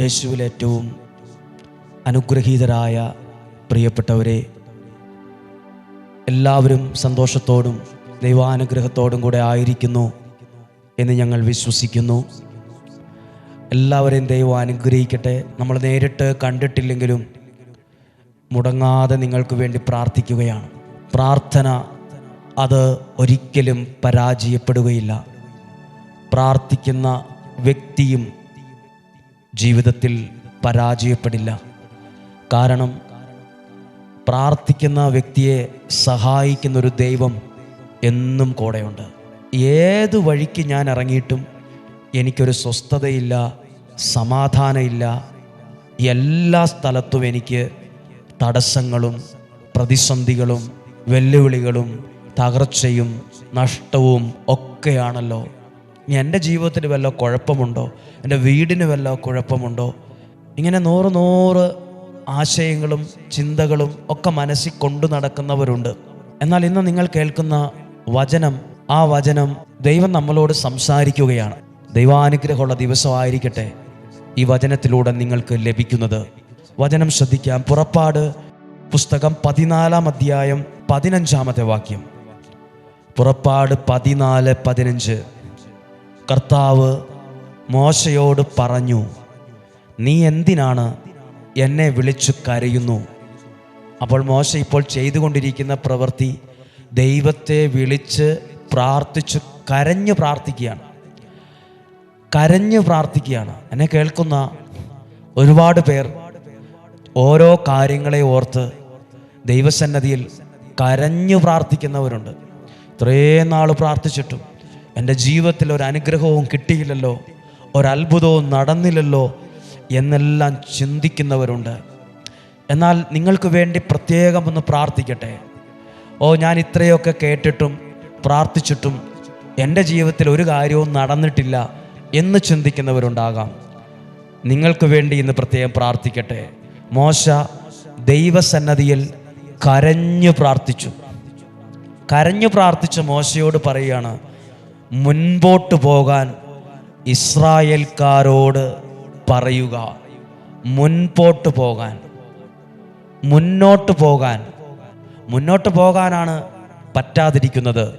യേശുവിൽ ഏറ്റവും അനുഗ്രഹീതരായ പ്രിയപ്പെട്ടവരെ എല്ലാവരും സന്തോഷത്തോടും ദൈവാനുഗ്രഹത്തോടും കൂടെ ആയിരിക്കുന്നു എന്ന് ഞങ്ങൾ വിശ്വസിക്കുന്നു. എല്ലാവരെയും ദൈവം അനുഗ്രഹിക്കട്ടെ. നമ്മൾ നേരിട്ട് കണ്ടിട്ടില്ലെങ്കിലും മുടങ്ങാതെ നിങ്ങൾക്ക് വേണ്ടി പ്രാർത്ഥിക്കുകയാണ്. പ്രാർത്ഥന അത് ഒരിക്കലും പരാജയപ്പെടുകയില്ല. പ്രാർത്ഥിക്കുന്ന വ്യക്തിയും ജീവിതത്തിൽ പരാജയപ്പെടില്ല. കാരണം പ്രാർത്ഥിക്കുന്ന വ്യക്തിയെ സഹായിക്കുന്ന ഒരു ദൈവം എന്നും കൂടെയുണ്ട്. ഏത് വഴിക്ക് ഞാൻ ഇറങ്ങിയിട്ടും എനിക്കൊരു സ്വസ്ഥതയില്ല സമാധാനമില്ല. എല്ലാ സ്ഥലത്തും എനിക്ക് തടസ്സങ്ങളും പ്രതിസന്ധികളും വെല്ലുവിളികളും തകർച്ചയും നഷ്ടവും ഒക്കെയാണല്ലോ. എന്റെ ജീവിതത്തിന് വല്ല കുഴപ്പമുണ്ടോ? എന്റെ വീടിന് വല്ല കുഴപ്പമുണ്ടോ? ഇങ്ങനെ നൂറ് നൂറ് ആശയങ്ങളും ചിന്തകളും ഒക്കെ മനസ്സിൽ കൊണ്ടു നടക്കുന്നവരുണ്ട്. എന്നാൽ ഇന്ന് നിങ്ങൾ കേൾക്കുന്ന വചനം ആ വചനം ദൈവം നമ്മളോട് സംസാരിക്കുകയാണ്. ദൈവാനുഗ്രഹമുള്ള ദിവസമായിരിക്കട്ടെ ഈ വചനത്തിലൂടെ നിങ്ങൾക്ക് ലഭിക്കുന്നത്. വചനം ശ്രദ്ധിക്കാം. പുറപ്പാട് പുസ്തകം പതിനാലാം അധ്യായം പതിനഞ്ചാമത്തെ വാക്യം. പുറപ്പാട് പതിനാല് പതിനഞ്ച്. കർത്താവ് മോശയോട് പറഞ്ഞു നീ എന്തിനാണ് എന്നെ വിളിച്ചു കരയുന്നു? അപ്പോൾ മോശ ഇപ്പോൾ ചെയ്തുകൊണ്ടിരിക്കുന്ന പ്രവൃത്തി ദൈവത്തെ വിളിച്ച് പ്രാർത്ഥിച്ചു കരഞ്ഞു പ്രാർത്ഥിക്കുകയാണ്. കരഞ്ഞു പ്രാർത്ഥിക്കുകയാണ്. എന്നെ കേൾക്കുന്ന ഒരുപാട് പേർ ഓരോ കാര്യങ്ങളെ ഓർത്ത് ദൈവസന്നതിയിൽ കരഞ്ഞു പ്രാർത്ഥിക്കുന്നവരുണ്ട്. ഇത്രയും നാൾ പ്രാർത്ഥിച്ചിട്ടും എന്റെ ജീവിതത്തിൽ ഒരു അനുഗ്രഹവും കിട്ടിയില്ലല്ലോ ഒരത്ഭുതവും നടന്നില്ലല്ലോ എന്നെല്ലാം ചിന്തിക്കുന്നവരുണ്ട്. എന്നാൽ നിങ്ങൾക്ക് വേണ്ടി പ്രത്യേകം ഒന്ന് പ്രാർത്ഥിക്കട്ടെ. ഓ ഞാൻ ഇത്രയൊക്കെ കേട്ടിട്ടും പ്രാർത്ഥിച്ചിട്ടും എന്റെ ജീവിതത്തിൽ ഒരു കാര്യവും നടന്നിട്ടില്ല എന്ന് ചിന്തിക്കുന്നവരുണ്ടാകാം. നിങ്ങൾക്ക് വേണ്ടി ഇന്ന് പ്രത്യേകം പ്രാർത്ഥിക്കട്ടെ. മോശ ദൈവസന്നതിയിൽ കരഞ്ഞു പ്രാർത്ഥിച്ചു. കരഞ്ഞു പ്രാർത്ഥിച്ച മോശയോട് പറയുകയാണ് മുൻപോട്ട് പോകാൻ ഇസ്രായേൽക്കാരോട് പറയുക. മുൻപോട്ട് പോകാൻ. മുന്നോട്ട് പോകാൻ. മുന്നോട്ട് പോകാനാണ് പറ്റാതിരിക്കുന്നത്.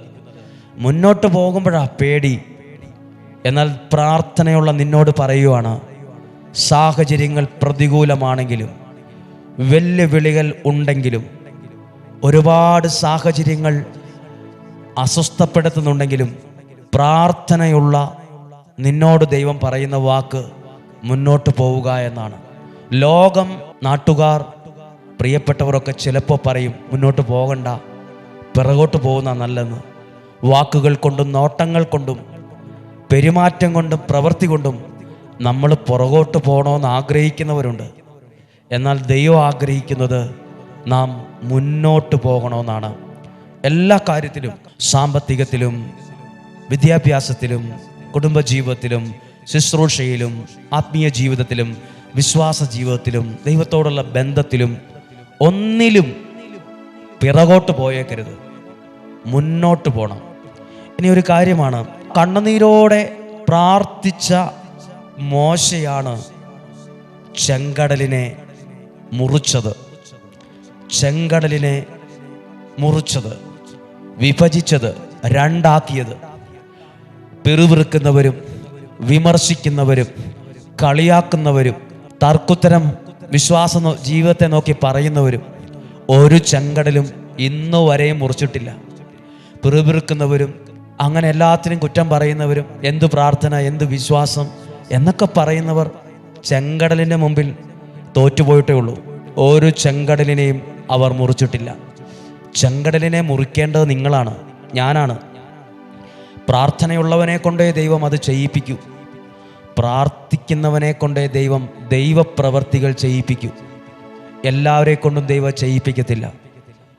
മുന്നോട്ട് പോകുമ്പോഴാ പേടി. എന്നാൽ പ്രാർത്ഥനയുള്ള നിന്നോട് പറയുവാണ് സാഹചര്യങ്ങൾ പ്രതികൂലമാണെങ്കിലും വെല്ലുവിളികൾ ഉണ്ടെങ്കിലും ഒരുപാട് സാഹചര്യങ്ങൾ അസ്വസ്ഥപ്പെടുത്തുന്നുണ്ടെങ്കിലും പ്രാർത്ഥനയുള്ള നിന്നോട് ദൈവം പറയുന്ന വാക്ക് മുന്നോട്ട് പോവുക എന്നാണ്. ലോകം നാട്ടുകാർ പ്രിയപ്പെട്ടവരൊക്കെ ചിലപ്പോൾ പറയും മുന്നോട്ട് പോകണ്ട പിറകോട്ട് പോകുന്ന നല്ലെന്ന് വാക്കുകൾ കൊണ്ടും നോട്ടങ്ങൾ കൊണ്ടും പെരുമാറ്റം കൊണ്ടും പ്രവൃത്തി കൊണ്ടും നമ്മൾ പുറകോട്ട് പോകണമെന്ന് ആഗ്രഹിക്കുന്നവരുണ്ട്. എന്നാൽ ദൈവം ആഗ്രഹിക്കുന്നത് നാം മുന്നോട്ട് പോകണമെന്നാണ്. എല്ലാ കാര്യത്തിലും സാമ്പത്തികത്തിലും വിദ്യാഭ്യാസത്തിലും കുടുംബജീവിതത്തിലും ശുശ്രൂഷയിലും ആത്മീയ ജീവിതത്തിലും വിശ്വാസ ജീവിതത്തിലും ദൈവത്തോടുള്ള ബന്ധത്തിലും ഒന്നിലും പിറകോട്ട് പോയേക്കരുത്. മുന്നോട്ട് പോകണം ഇനി ഒരു കാര്യമാണ്. കണ്ണുനീരോടെ പ്രാർത്ഥിച്ച മോശയാണ് ചെങ്കടലിനെ മുറിച്ചത്. ചെങ്കടലിനെ മുറിച്ചത്. വിഭജിച്ചത്. രണ്ടാക്കിയത്. പിറുപിറുക്കുന്നവരും വിമർശിക്കുന്നവരും കളിയാക്കുന്നവരും തർക്കുത്തരം വിശ്വാസ ജീവിതത്തെ നോക്കി പറയുന്നവരും ഒരു ചെങ്കടലും ഇന്നു വരെയും മുറിച്ചിട്ടില്ല. പിറുപിറുക്കുന്നവരും അങ്ങനെ എല്ലാത്തിനും കുറ്റം പറയുന്നവരും എന്ത് പ്രാർത്ഥന എന്ത് വിശ്വാസം എന്നൊക്കെ പറയുന്നവർ ചെങ്കടലിന്റെ മുമ്പിൽ തോറ്റുപോയിട്ടേ ഉള്ളൂ. ഒരു ചെങ്കടലിനെയും അവർ മുറിച്ചിട്ടില്ല. ചെങ്കടലിനെ മുറിക്കേണ്ടത് നിങ്ങളാണ് ഞാനാണ്. പ്രാർത്ഥനയുള്ളവനെ കൊണ്ടേ ദൈവം അത് ചെയ്യിപ്പിക്കൂ. പ്രാർത്ഥിക്കുന്നവനെ കൊണ്ടേ ദൈവം ദൈവപ്രവർത്തികൾ ചെയ്യിപ്പിക്കൂ. എല്ലാവരെ കൊണ്ടും ദൈവം ചെയ്യിപ്പിക്കത്തില്ല.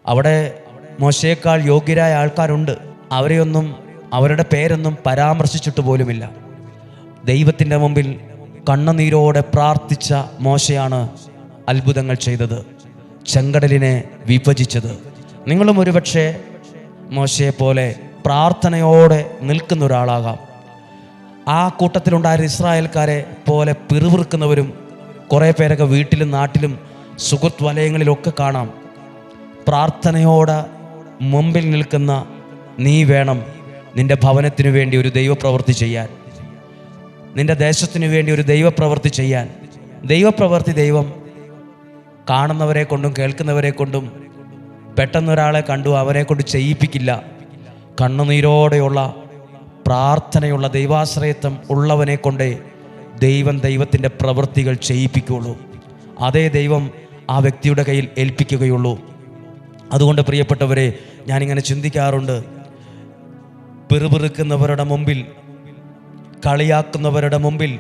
അവിടെ മോശയേക്കാൾ യോഗ്യരായ ആൾക്കാരുണ്ട്. അവരെയൊന്നും അവരുടെ പേരൊന്നും പരാമർശിച്ചിട്ട് പോലുമില്ല. ദൈവത്തിന്റെ മുമ്പിൽ കണ്ണുനീരോടെ പ്രാർത്ഥിച്ച മോശയാണ് അത്ഭുതങ്ങൾ ചെയ്തത്. ചെങ്കടലിനെ വിഭജിച്ചത്. നിങ്ങളും ഒരുപക്ഷെ മോശയെ പോലെ പ്രാർത്ഥനയോടെ നിൽക്കുന്ന ഒരാളാകാം. ആ കൂട്ടത്തിലുണ്ടായിരുന്ന ഇസ്രായേൽക്കാരെ പോലെ പിറുവിറുക്കുന്നവരും കുറേ പേരൊക്കെ വീട്ടിലും നാട്ടിലും സുഹൃത്ത് വലയങ്ങളിലൊക്കെ കാണാം. പ്രാർത്ഥനയോടെ മുമ്പിൽ നിൽക്കുന്ന നീ വേണം നിന്റെ ഭവനത്തിനു വേണ്ടി ഒരു ദൈവപ്രവൃത്തി ചെയ്യാൻ. നിന്റെ ദേശത്തിനു വേണ്ടി ഒരു ദൈവപ്രവൃത്തി ചെയ്യാൻ. ദൈവപ്രവൃത്തി ദൈവം കാണുന്നവരെ കൊണ്ടും കേൾക്കുന്നവരെ കൊണ്ടും പെട്ടെന്നൊരാളെ കണ്ടു അവരെ കൊണ്ട് ചെയ്യിപ്പിക്കില്ല. കണ്ണുനീരോടെയുള്ള പ്രാർത്ഥനയുള്ള ദൈവാശ്രയത്വം ഉള്ളവനെ കൊണ്ടേ ദൈവം ദൈവത്തിന്റെ പ്രവൃത്തികൾ ചെയ്യിപ്പിക്കുകയുള്ളൂ. അതേ ദൈവം ആ വ്യക്തിയുടെ കയ്യിൽ ഏൽപ്പിക്കുകയുള്ളൂ. അതുകൊണ്ട് പ്രിയപ്പെട്ടവരെ ഞാനിങ്ങനെ ചിന്തിക്കാറുണ്ട്. പെറുപെറുക്കുന്നവരുടെ മുമ്പിൽ കളിയാക്കുന്നവരുടെ മുമ്പിൽ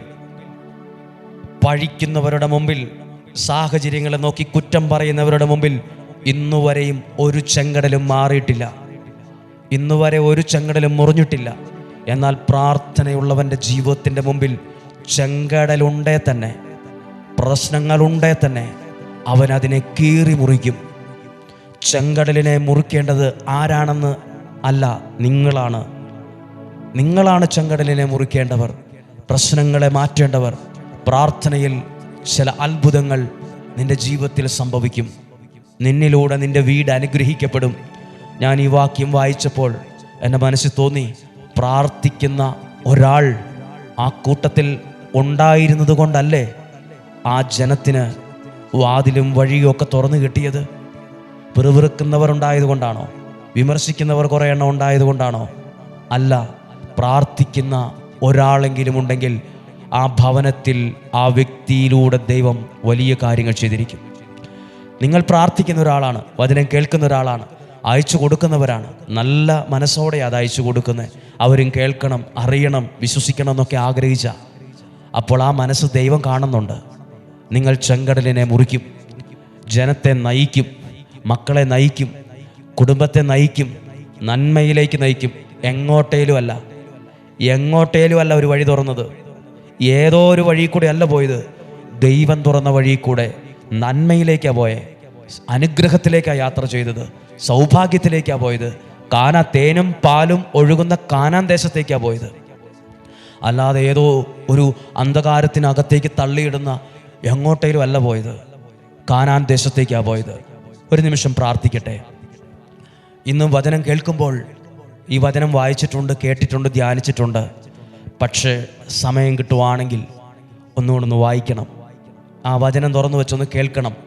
പഴിക്കുന്നവരുടെ മുമ്പിൽ സാഹചര്യങ്ങളെ നോക്കി കുറ്റം പറയുന്നവരുടെ മുമ്പിൽ ഇന്നുവരെയും ഒരു ചെങ്കടലും മാറിയിട്ടില്ല. ഇന്നുവരെ ഒരു ചെങ്കടലും മുറിഞ്ഞിട്ടില്ല. എന്നാൽ പ്രാർത്ഥനയുള്ളവന്റെ ജീവിതത്തിന്റെ മുമ്പിൽ ചെങ്കടലുണ്ടേ തന്നെ പ്രശ്നങ്ങളുണ്ടേ തന്നെ അവൻ അതിനെ കീറി മുറിക്കും. ചെങ്കടലിനെ മുറിക്കേണ്ടത് ആരാണെന്ന് അല്ല നിങ്ങളാണ്. നിങ്ങളാണ് ചെങ്കടലിനെ മുറിക്കേണ്ടവർ പ്രശ്നങ്ങളെ മാറ്റേണ്ടവർ. പ്രാർത്ഥനയിൽ ചില അത്ഭുതങ്ങൾ നിന്റെ ജീവിതത്തിൽ സംഭവിക്കും. നിന്നിലൂടെ നിന്റെ വീട് അനുഗ്രഹിക്കപ്പെടും. ഞാൻ ഈ വാക്യം വായിച്ചപ്പോൾ എന്റെ മനസ്സിൽ തോന്നി പ്രാർത്ഥിക്കുന്ന ഒരാൾ ആ കൂട്ടത്തിൽ ഉണ്ടായിരുന്നത് കൊണ്ടല്ലേ ആ ജനത്തിന് വാതിലും വഴിയും ഒക്കെ തുറന്നു കിട്ടിയത്? പിറുപിറുക്കുന്നവർ ഉണ്ടായതുകൊണ്ടാണോ വിമർശിക്കുന്നവർ കുറേ എണ്ണം ഉണ്ടായതുകൊണ്ടാണോ അല്ല പ്രാർത്ഥിക്കുന്ന ഒരാളെങ്കിലും ഉണ്ടെങ്കിൽ ആ ഭവനത്തിൽ ആ വ്യക്തിയിലൂടെ ദൈവം വലിയ കാര്യങ്ങൾ ചെയ്തിരിക്കും. നിങ്ങൾ പ്രാർത്ഥിക്കുന്ന ഒരാളാണ് വചനം കേൾക്കുന്ന ഒരാളാണ്. അയച്ചു കൊടുക്കുന്നവരാണ്. നല്ല മനസ്സോടെ അത് അയച്ചു കൊടുക്കുന്നത് അവരും കേൾക്കണം അറിയണം വിശ്വസിക്കണം എന്നൊക്കെ ആഗ്രഹിച്ച. അപ്പോൾ ആ മനസ്സ് ദൈവം കാണുന്നുണ്ട്. നിങ്ങൾ ചെങ്കടലിനെ മുറിക്കും. ജനത്തെ നയിക്കും. മക്കളെ നയിക്കും. കുടുംബത്തെ നയിക്കും. നന്മയിലേക്ക് നയിക്കും. എങ്ങോട്ടേലും അല്ല. എങ്ങോട്ടേലും അല്ല ഒരു വഴി തുറന്നത്. ഏതോ ഒരു വഴി കൂടെ അല്ല പോയത്. ദൈവം തുറന്ന വഴി കൂടെ നന്മയിലേക്കാണ് പോയെ. അനുഗ്രഹത്തിലേക്കാണ് യാത്ര ചെയ്തത്. സൗഭാഗ്യത്തിലേക്കാണ് പോയത്. കാന തേനും പാലും ഒഴുകുന്ന കാനാൻ ദേശത്തേക്കാണ് പോയത്. അല്ലാതെ ഏതോ ഒരു അന്ധകാരത്തിനകത്തേക്ക് തള്ളിയിടുന്ന എങ്ങോട്ടേലും അല്ല പോയത്. കാനാൻ ദേശത്തേക്കാണ് പോയത്. ഒരു നിമിഷം പ്രാർത്ഥിക്കട്ടെ. ഇന്നും വചനം കേൾക്കുമ്പോൾ ഈ വചനം വായിച്ചിട്ടുണ്ട് കേട്ടിട്ടുണ്ട് ധ്യാനിച്ചിട്ടുണ്ട്. പക്ഷേ സമയം കിട്ടുവാണെങ്കിൽ ഒന്നുകൂടെ ഒന്ന് വായിക്കണം. ആ വചനം തുറന്നു വെച്ചൊന്ന് കേൾക്കണം.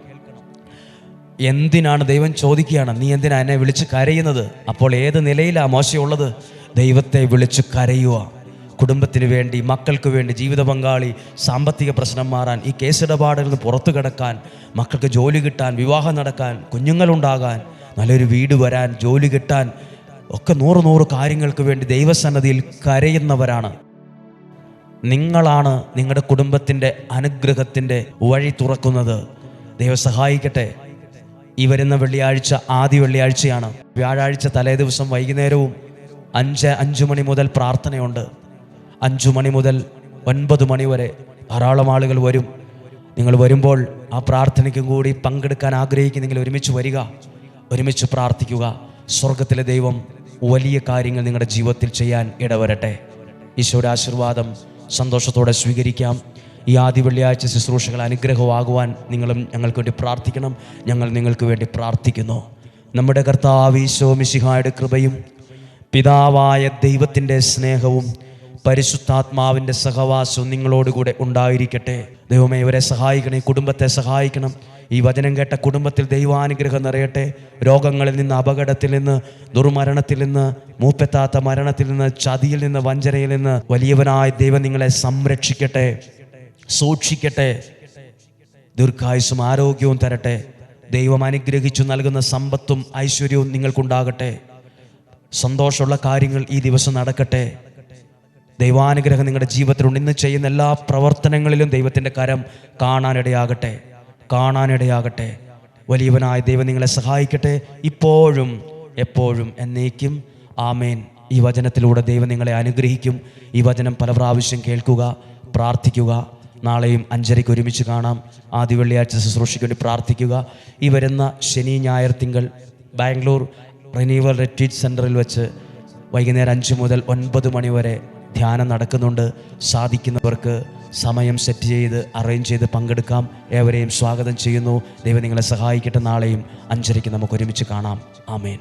എന്തിനാണ് ദൈവം ചോദിക്കുകയാണ്? നീ എന്തിനാ എന്നെ വിളിച്ച് കരയുന്നത്? അപ്പോൾ ഏത് നിലയിലാണ് മോശമുള്ളത് ദൈവത്തെ വിളിച്ച് കരയുക. കുടുംബത്തിന് വേണ്ടി മക്കൾക്ക് വേണ്ടി ജീവിത പങ്കാളി സാമ്പത്തിക പ്രശ്നം മാറാൻ ഈ കേസിടപാടിൽ നിന്ന് പുറത്തു കിടക്കാൻ മക്കൾക്ക് ജോലി കിട്ടാൻ വിവാഹം നടക്കാൻ കുഞ്ഞുങ്ങളുണ്ടാകാൻ നല്ലൊരു വീട് വരാൻ ജോലി കിട്ടാൻ ഒക്കെ നൂറ് നൂറ് കാര്യങ്ങൾക്ക് വേണ്ടി ദൈവസന്നതിയിൽ കരയുന്നവരാണ്. നിങ്ങളാണ് നിങ്ങളുടെ കുടുംബത്തിന്റെ അനുഗ്രഹത്തിന്റെ വഴി തുറക്കുന്നത്. ദൈവം സഹായിക്കട്ടെ. ഈ വരുന്ന വെള്ളിയാഴ്ച ആദ്യ വെള്ളിയാഴ്ചയാണ്. വ്യാഴാഴ്ച തലേ ദിവസം വൈകുന്നേരവും അഞ്ച് അഞ്ചു മണി മുതൽ പ്രാർത്ഥനയുണ്ട്. അഞ്ചു മണി മുതൽ ഒൻപത് മണി വരെ ധാരാളം ആളുകൾ വരും. നിങ്ങൾ വരുമ്പോൾ ആ പ്രാർത്ഥനയ്ക്കും കൂടി പങ്കെടുക്കാൻ ആഗ്രഹിക്കുന്നെങ്കിൽ ഒരുമിച്ച് വരിക. ഒരുമിച്ച് പ്രാർത്ഥിക്കുക. സ്വർഗത്തിലെ ദൈവം വലിയ കാര്യങ്ങൾ നിങ്ങളുടെ ജീവിതത്തിൽ ചെയ്യാൻ ഇടവരട്ടെ. ഈശോയുടെ ആശീർവാദം സന്തോഷത്തോടെ സ്വീകരിക്കാം. ഈ ആദ്യ വെള്ളിയാഴ്ച ശുശ്രൂഷകൾ അനുഗ്രഹമാകുവാൻ നിങ്ങളും ഞങ്ങൾക്ക് വേണ്ടി പ്രാർത്ഥിക്കണം. ഞങ്ങൾ നിങ്ങൾക്ക് വേണ്ടി പ്രാർത്ഥിക്കുന്നു. നമ്മുടെ കർത്താവ് ഈശോ മിശിഹായുടെ കൃപയും പിതാവായ ദൈവത്തിന്റെ സ്നേഹവും പരിശുദ്ധാത്മാവിന്റെ സഹവാസവും നിങ്ങളോടുകൂടെ ഉണ്ടായിരിക്കട്ടെ. ദൈവമേ ഇവരെ സഹായിക്കണം കുടുംബത്തെ സഹായിക്കണം. ഈ വചനം കേട്ട കുടുംബത്തിൽ ദൈവാനുഗ്രഹം നിറയട്ടെ. രോഗങ്ങളിൽ നിന്ന് അപകടത്തിൽ നിന്ന് ദുർമരണത്തിൽ നിന്ന് മൂപ്പെത്താത്ത മരണത്തിൽ നിന്ന് ചതിയിൽ നിന്ന് വഞ്ചനയിൽ നിന്ന് വലിയവനായ ദൈവം നിങ്ങളെ സംരക്ഷിക്കട്ടെ. സൂക്ഷിക്കട്ടെ. ദീർഘായുസും ആരോഗ്യവും തരട്ടെ. ദൈവം അനുഗ്രഹിച്ചു നൽകുന്ന സമ്പത്തും ഐശ്വര്യവും നിങ്ങൾക്കുണ്ടാകട്ടെ. സന്തോഷമുള്ള കാര്യങ്ങൾ ഈ ദിവസം നടക്കട്ടെ. ദൈവാനുഗ്രഹം നിങ്ങളുടെ ജീവിതത്തിലുണ്ട് ഇന്ന് ചെയ്യുന്ന എല്ലാ പ്രവർത്തനങ്ങളിലും ദൈവത്തിന്റെ കരം കാണാനിടയാകട്ടെ. കാണാനിടയാകട്ടെ. വലിയവനായ ദൈവം നിങ്ങളെ സഹായിക്കട്ടെ. ഇപ്പോഴും എപ്പോഴും എന്നേക്കും. ആമേൻ. ഈ വചനത്തിലൂടെ ദൈവം നിങ്ങളെ അനുഗ്രഹിക്കും. ഈ വചനം പല പ്രാവശ്യം കേൾക്കുക പ്രാർത്ഥിക്കുക. നാളെയും അഞ്ചരയ്ക്ക് ഒരുമിച്ച് കാണാം. ആദ്യ വെള്ളിയാഴ്ച ശുശ്രൂഷയ്ക്ക് വേണ്ടി പ്രാർത്ഥിക്കുക. ഈ വരുന്ന ശനി ഞായർ തിങ്കൾ ബാംഗ്ലൂർ റിനീവൽ റിട്രീറ്റ് സെന്ററിൽ വെച്ച് വൈകുന്നേരം അഞ്ച് മുതൽ ഒൻപത് മണി വരെ ധ്യാനം നടക്കുന്നുണ്ട്. സാധിക്കുന്നവർക്ക് സമയം സെറ്റ് ചെയ്ത് അറേഞ്ച് ചെയ്ത് പങ്കെടുക്കാം. ഏവരെയും സ്വാഗതം ചെയ്യുന്നു. ദൈവം നിങ്ങളെ സഹായിക്കട്ടെ. നാളെയും അഞ്ചരയ്ക്ക് നമുക്ക് ഒരുമിച്ച് കാണാം. ആമേൻ.